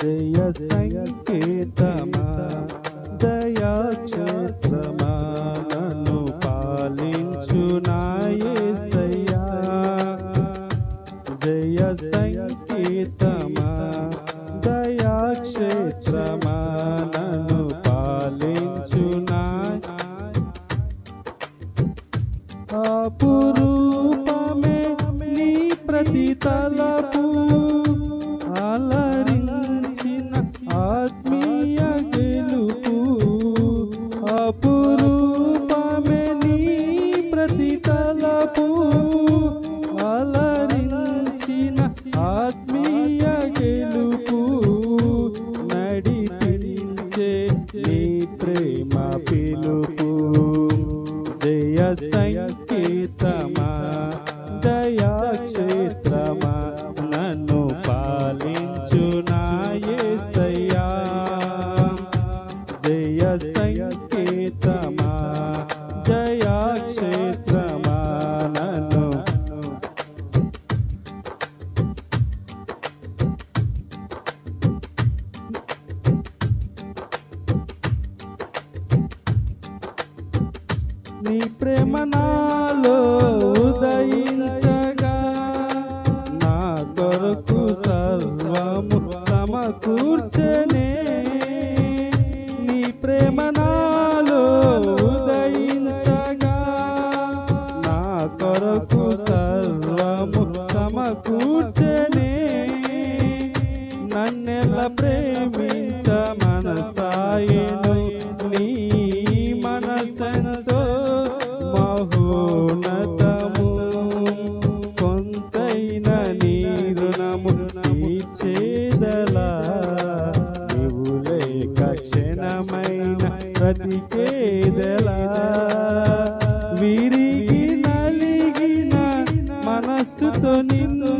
జయ సంకేతమా దయాక్షేత్రమా నన్ను పాలించు నాయసయ్యా జయ సంకేతమా దయాక్షేత్రమా నన్ను పాలించు నా అపురూపమే నీ ప్రతి తలపు సంకేతమా దయాక్షేత్రమా నన్ను? నీ ప్రేమ నాలో ఉదయించగా నా కొరకు సర్వము సమకూర్చనే. నీ ప్రేమ నాలో బ్రతికేదెలా విరిగి నలిగిన మనస్సుతో నిన్ను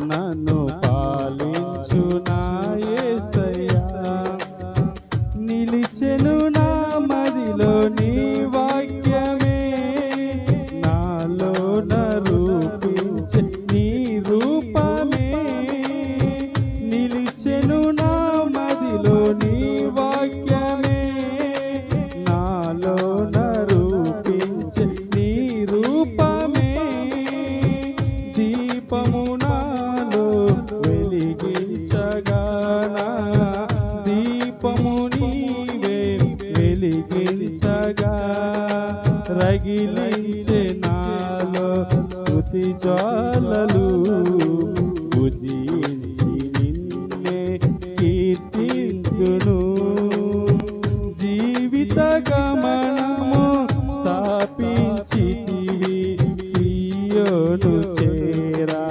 నన్ను పాలించు నాయసయ్యా నిలిచెను నా మదిలో నీ వాక్యమే. నాలో నూపించే నీ రూపమే. నిలిచెను నా వెలిగించగా రగిలించే నాలో స్థుతి జ్వాలలు పూజించి నిన్నే కీర్తింతును. జీవిత గమనము స్థాపించితివి సియోను చేరా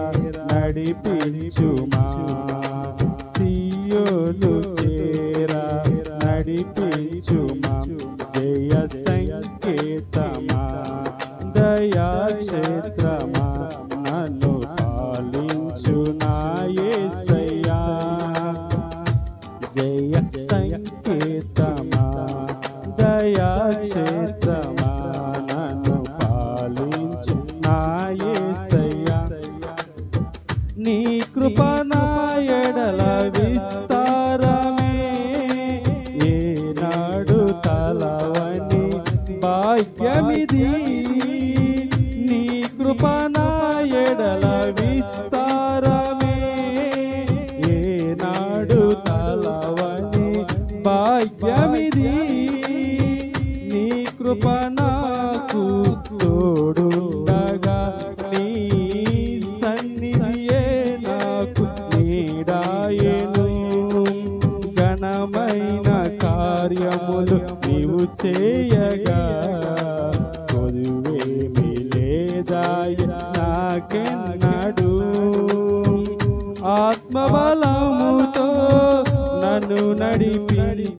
నడిపించుమా. సియోను చేరా నడిపించుమా భాగ్యమిది నీ కృప ఎడల విస్తారమే. ఏనాడు తలవని భాగ్యమిది. నీ కృప నాకు తోడుండగా నీ సన్నిధియే నాకు నీడాయను. ఘనమైన కార్యములు నీవు చేయగా లేదాయ నాకెన్నాడు ఆత్మబలముతో నన్ను నడిపి